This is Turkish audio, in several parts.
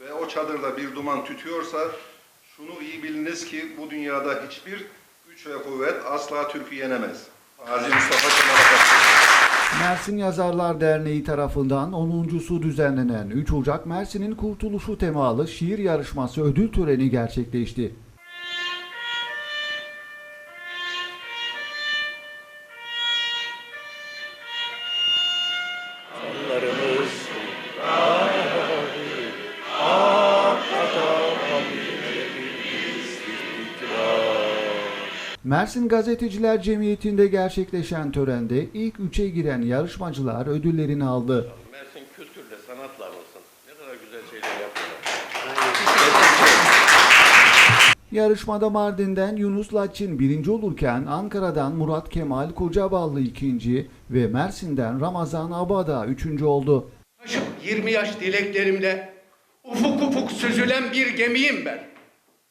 ve o çadırda bir duman tütüyorsa şunu iyi biliniz ki bu dünyada hiçbir güç ve kuvvet asla Türk'ü yenemez. Gazi Mustafa Kemal. Mersin Yazarlar Derneği tarafından 10.sü düzenlenen 3 Ocak Mersin'in Kurtuluşu temalı şiir yarışması ödül töreni gerçekleşti. Mersin Gazeteciler Cemiyeti'nde gerçekleşen törende ilk üçe giren yarışmacılar ödüllerini aldı. Mersin kültürle, sanatla anılsın. Ne kadar güzel şeyler yapıyorlar. Yarışmada Mardin'den Yunus Laçin birinci olurken Ankara'dan Murat Kemal Kocaballı ikinci ve Mersin'den Ramazan Abada üçüncü oldu. Taşıp 20 yaş dileklerimle ufuk ufuk süzülen bir gemiyim ben.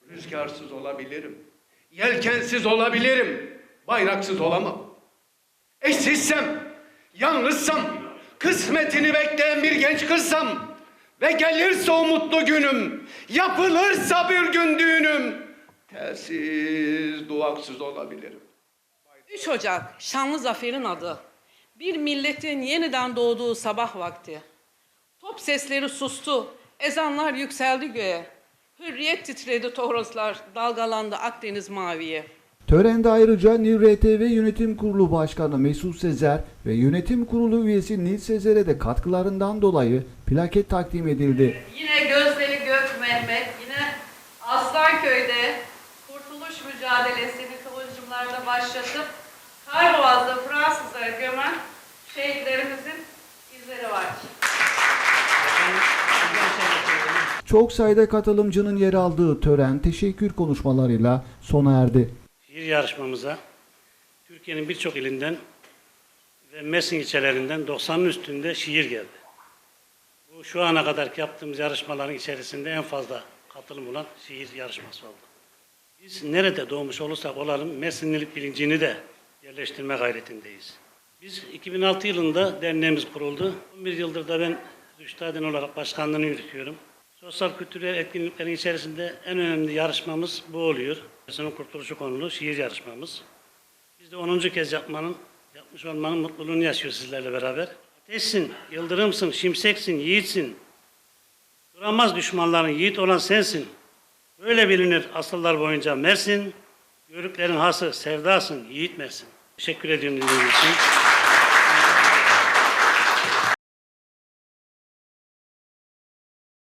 Rüzgarsız olabilirim. Yelkensiz olabilirim. Bayraksız olamam. Eşsizsem, yalnızsam, kısmetini bekleyen bir genç kızsam ve gelirse o mutlu günüm, yapılırsa bir gün düğünüm, telsiz, duaksız olabilirim. 3 Ocak şanlı zaferin adı. Bir milletin yeniden doğduğu sabah vakti. Top sesleri sustu, ezanlar yükseldi göğe. Hürriyet titredi Toroslar, dalgalandı Akdeniz maviye. Törende ayrıca Nil RTV Yönetim Kurulu Başkanı Mesut Sezer ve Yönetim Kurulu üyesi Nil Sezer'e de katkılarından dolayı plaket takdim edildi. Yine Gözleri Gök Mehmet, yine Aslanköy'de kurtuluş mücadelesini kıvılcımlarla başlatıp Karboğaz'da Fransızları gömen şehitlerimizin Çok sayıda katılımcının yer aldığı tören teşekkür konuşmalarıyla sona erdi. şiir yarışmamıza Türkiye'nin birçok ilinden ve Mersin ilçelerinden 90'ın üstünde şiir geldi. Bu şu ana kadar yaptığımız yarışmaların içerisinde en fazla katılım olan şiir yarışması oldu. Biz nerede doğmuş olursak olalım Mersinlilik bilincini de yerleştirme gayretindeyiz. Biz 2006 yılında derneğimiz kuruldu. 11 yıldır da ben Rüştadin olarak başkanlığını yürütüyorum. Sosyal kültürel etkinliklerin içerisinde en önemli yarışmamız bu oluyor. Mersin'in kurtuluşu konulu şiir yarışmamız. Biz de 10. kez yapmanın, yapmış olmanın mutluluğunu yaşıyoruz sizlerle beraber. Ateşsin, yıldırımsın, şimşeksin, yiğitsin. Duramaz düşmanların yiğit olan sensin. Böyle bilinir asıllar boyunca Mersin. Yörüklerin hası sevdasın, yiğit Mersin. Teşekkür ediyorum dinlediğiniz için.